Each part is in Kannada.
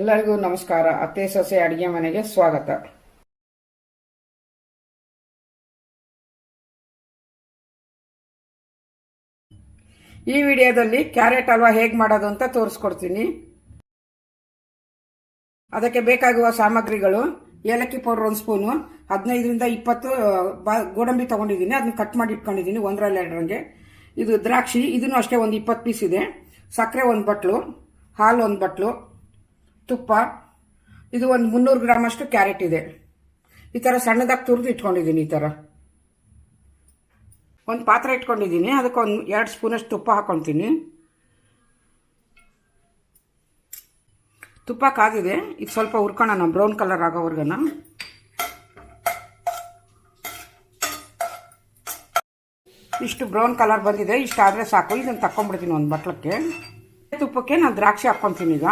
ಎಲ್ಲರಿಗೂ ನಮಸ್ಕಾರ. ಅತ್ತೆ, ಸೊಸೆ, ಅಡಿಗೆ ಮನೆಗೆ ಸ್ವಾಗತ. ಈ ವಿಡಿಯೋದಲ್ಲಿ ಕ್ಯಾರೆಟ್ ಹಲ್ವಾ ಹೇಗೆ ಮಾಡೋದು ಅಂತ ತೋರಿಸ್ಕೊಡ್ತೀನಿ. ಅದಕ್ಕೆ ಬೇಕಾಗುವ ಸಾಮಗ್ರಿಗಳು, ಏಲಕ್ಕಿ ಪೌಡರ್ ಒಂದು ಸ್ಪೂನು, ಹದಿನೈದರಿಂದ ಇಪ್ಪತ್ತು ಬಾ, ಗೋಡಂಬಿ ತಗೊಂಡಿದ್ದೀನಿ. ಅದನ್ನ ಕಟ್ ಮಾಡಿ ಇಟ್ಕೊಂಡಿದ್ದೀನಿ, ಒಂದರಲ್ಲಿ ಎರಡರಂಗೆ. ಇದು ದ್ರಾಕ್ಷಿ, ಇದನ್ನು ಅಷ್ಟೇ ಒಂದು ಇಪ್ಪತ್ತು ಪೀಸ್ ಇದೆ. ಸಕ್ಕರೆ ಒಂದು ಬಟ್ಲು, ಹಾಲು ಒಂದು ಬಟ್ಲು ತುಪ್ಪ, ಇದು ಒಂದು ಮುನ್ನೂರು ಗ್ರಾಮ್ ಅಷ್ಟು ಕ್ಯಾರೆಟ್ ಇದೆ. ಈ ಥರ ಸಣ್ಣದಾಗಿ ತುರಿದು ಇಟ್ಕೊಂಡಿದ್ದೀನಿ ಈ ಥರ ಒಂದು ಪಾತ್ರೆ ಇಟ್ಕೊಂಡಿದ್ದೀನಿ, ಅದಕ್ಕೆ ಒಂದು ಎರಡು ಸ್ಪೂನಷ್ಟು ತುಪ್ಪ ಹಾಕೊತೀನಿ. ತುಪ್ಪ ಕಾದಿದೆ, ಇದು ಸ್ವಲ್ಪ ಹುರ್ಕೊಳ್ಳೋಣ ಬ್ರೌನ್ ಕಲರ್ ಆಗೋವರ್ಗನ ಇಷ್ಟು ಬ್ರೌನ್ ಕಲರ್ ಬಂದಿದೆ ಇಷ್ಟು ಆದರೆ ಸಾಕು, ಇದನ್ನು ತಕೊಂಡ್ಬಿಡ್ತೀನಿ ಒಂದು ಬಟ್ಲಕ್ಕೆ. ತುಪ್ಪಕ್ಕೆ ನಾನು ದ್ರಾಕ್ಷಿ ಹಾಕ್ಕೊತೀನಿ ಈಗ.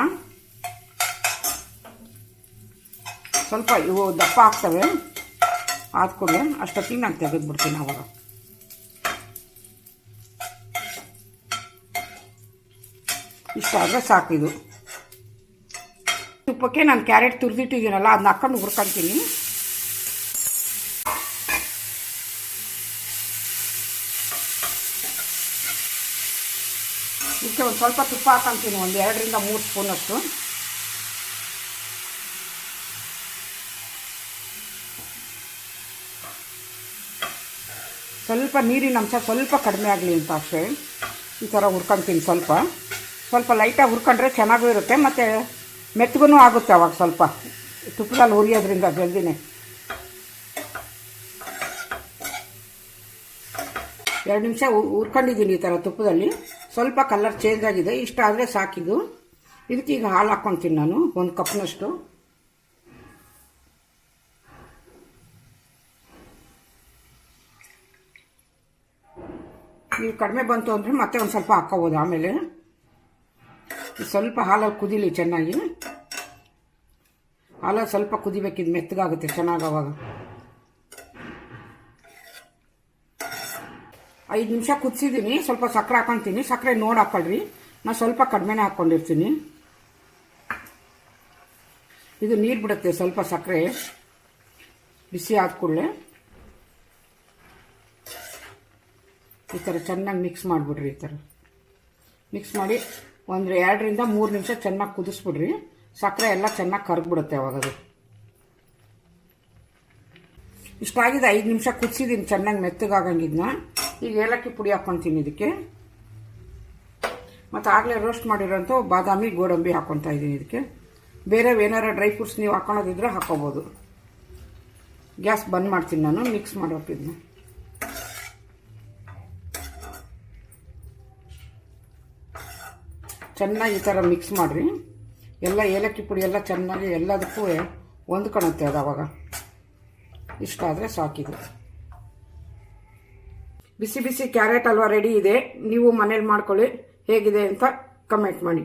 ಸ್ವಲ್ಪ ಇವು ದಪ್ಪ ಆಗ್ತವೆ. ಆದ್ಕೂಡಲೇ ಅಷ್ಟೊತ್ತಿಗೆ ನಾನು ತೆಗೆದುಬಿಡ್ತೀನಿ ಅವಾಗ. ಇಷ್ಟಾದರೆ ಸಾಕು ಇದು. ತುಪ್ಪಕ್ಕೆ ನಾನು ಕ್ಯಾರೆಟ್ ತುರಿದಿಟ್ಟಿದ್ದೀನಲ್ಲ ಅದನ್ನ ಹಾಕೊಂಡು ಹುರ್ಕೊಳ್ತೀನಿ ಇದಕ್ಕೆ ಒಂದು ಸ್ವಲ್ಪ ತುಪ್ಪ ಹಾಕೊಂತೀನಿ, ಒಂದು ಎರಡರಿಂದ ಮೂರು ಸ್ಪೂನಷ್ಟು. ಸ್ವಲ್ಪ ನೀರಿನ ಅಂಶ ಸ್ವಲ್ಪ ಕಡಿಮೆ ಆಗಲಿ ಅಂತ ಅಷ್ಟೇ. ಈ ಥರ ಹುರ್ಕೊಂತೀನಿ ಸ್ವಲ್ಪ. ಸ್ವಲ್ಪ ಲೈಟಾಗಿ ಹುರ್ಕೊಂಡ್ರೆ ಚೆನ್ನಾಗೂ ಇರುತ್ತೆ, ಮತ್ತು ಮೆತ್ತಗೂ ಆಗುತ್ತೆ ಅವಾಗ ಸ್ವಲ್ಪ. ತುಪ್ಪದಲ್ಲಿ ಹುರಿಯೋದ್ರಿಂದ ಜಲ್ದಿನೇ. ಎರಡು ನಿಮಿಷ ಹುರ್ಕೊಂಡಿದ್ದೀನಿ ಈ ಥರ ತುಪ್ಪದಲ್ಲಿ. ಸ್ವಲ್ಪ ಕಲರ್ ಚೇಂಜ್ ಆಗಿದೆ, ಇಷ್ಟ ಆದರೆ ಸಾಕಿದು ಇದಕ್ಕೆ ಈಗ ಹಾಲು ಹಾಕ್ಕೊತೀನಿ ನಾನು, ಒಂದು ಕಪ್ನಷ್ಟು. ನೀವು ಕಡಿಮೆ ಬಂತು ಅಂದರೆ ಮತ್ತೆ ಒಂದು ಸ್ವಲ್ಪ ಹಾಕ್ಕೋಬೋದು. ಆಮೇಲೆ ಸ್ವಲ್ಪ ಹಾಲಲ್ಲಿ ಕುದೀಲಿ ಚೆನ್ನಾಗಿ. ಹಾಲಲ್ಲಿ ಸ್ವಲ್ಪ ಕುದಿಬೇಕಿದ್ದು ಮೆತ್ತಗಾಗುತ್ತೆ ಚೆನ್ನಾಗಿ ಅವಾಗ ಐದು ನಿಮಿಷ ಕುದಿಸಿದ್ದೀನಿ ಸ್ವಲ್ಪ ಸಕ್ಕರೆ ಹಾಕೊತೀನಿ. ಸಕ್ಕರೆ ನೋಡಿ ಹಾಕೊಳ್ರಿ. ನಾನು ಸ್ವಲ್ಪ ಕಡಿಮೆನೇ ಹಾಕ್ಕೊಂಡಿರ್ತೀನಿ ಇದು ನೀರು ಬಿಡುತ್ತೆ ಸ್ವಲ್ಪ ಸಕ್ಕರೆ ಬಿಸಿ ಆದ ಕೂಡಲೇ. ಈ ಥರ ಚೆನ್ನಾಗಿ ಮಿಕ್ಸ್ ಮಾಡಿಬಿಡ್ರಿ ಈ ಥರ ಮಿಕ್ಸ್ ಮಾಡಿ ಒಂದು ಎರಡರಿಂದ ಮೂರು ನಿಮಿಷ ಚೆನ್ನಾಗಿ ಕುದಿಸ್ಬಿಡ್ರಿ. ಸಕ್ಕರೆ ಎಲ್ಲ ಚೆನ್ನಾಗಿ ಕರಗ್ಬಿಡುತ್ತೆ ಅವಾಗ ಅದು. ಇಷ್ಟಾಗಿದೆ ಐದು ನಿಮಿಷ ಕುದಿಸಿದ್ದೀನಿ ಚೆನ್ನಾಗಿ ಮೆತ್ತಗಾಗಂಗಿದ್ನ ಈಗ ಏಲಕ್ಕಿ ಪುಡಿ ಹಾಕ್ಕೊತೀನಿ ಇದಕ್ಕೆ. ಮತ್ತು ಆಗಲೇ ರೋಸ್ಟ್ ಮಾಡಿರೋಂಥ ಬಾದಾಮಿ, ಗೋಡಂಬಿ ಹಾಕ್ಕೊತಾ ಇದ್ದೀನಿ ಇದಕ್ಕೆ. ಬೇರೆ ಏನಾರ ಡ್ರೈ ಫ್ರೂಟ್ಸ್ ನೀವು ಹಾಕೊಳೋದಿದ್ರೆ ಹಾಕೋಬೋದು. ಗ್ಯಾಸ್ ಬಂದ್ ಮಾಡ್ತೀನಿ ನಾನು ಮಿಕ್ಸ್ ಮಾಡೋಕಿದ್ನ ಚೆನ್ನಾಗಿ ಈ ಥರ ಮಿಕ್ಸ್ ಮಾಡಿರಿ. ಎಲ್ಲ ಏಲಕ್ಕಿ ಪುಡಿ ಎಲ್ಲ ಚೆನ್ನಾಗಿ ಎಲ್ಲದಕ್ಕೂ ಹೊಂದ್ಕೊಳುತ್ತೆ ಅದು ಅವಾಗ. ಇಷ್ಟ ಆದರೆ ಸಾಕಿದೆ ಬಿಸಿ ಬಿಸಿ ಕ್ಯಾರೆಟ್ ಹಲ್ವಾ ರೆಡಿ ಇದೆ. ನೀವು ಮನೇಲಿ ಮಾಡ್ಕೊಳ್ಳಿ. ಹೇಗಿದೆ ಅಂತ ಕಮೆಂಟ್ ಮಾಡಿ.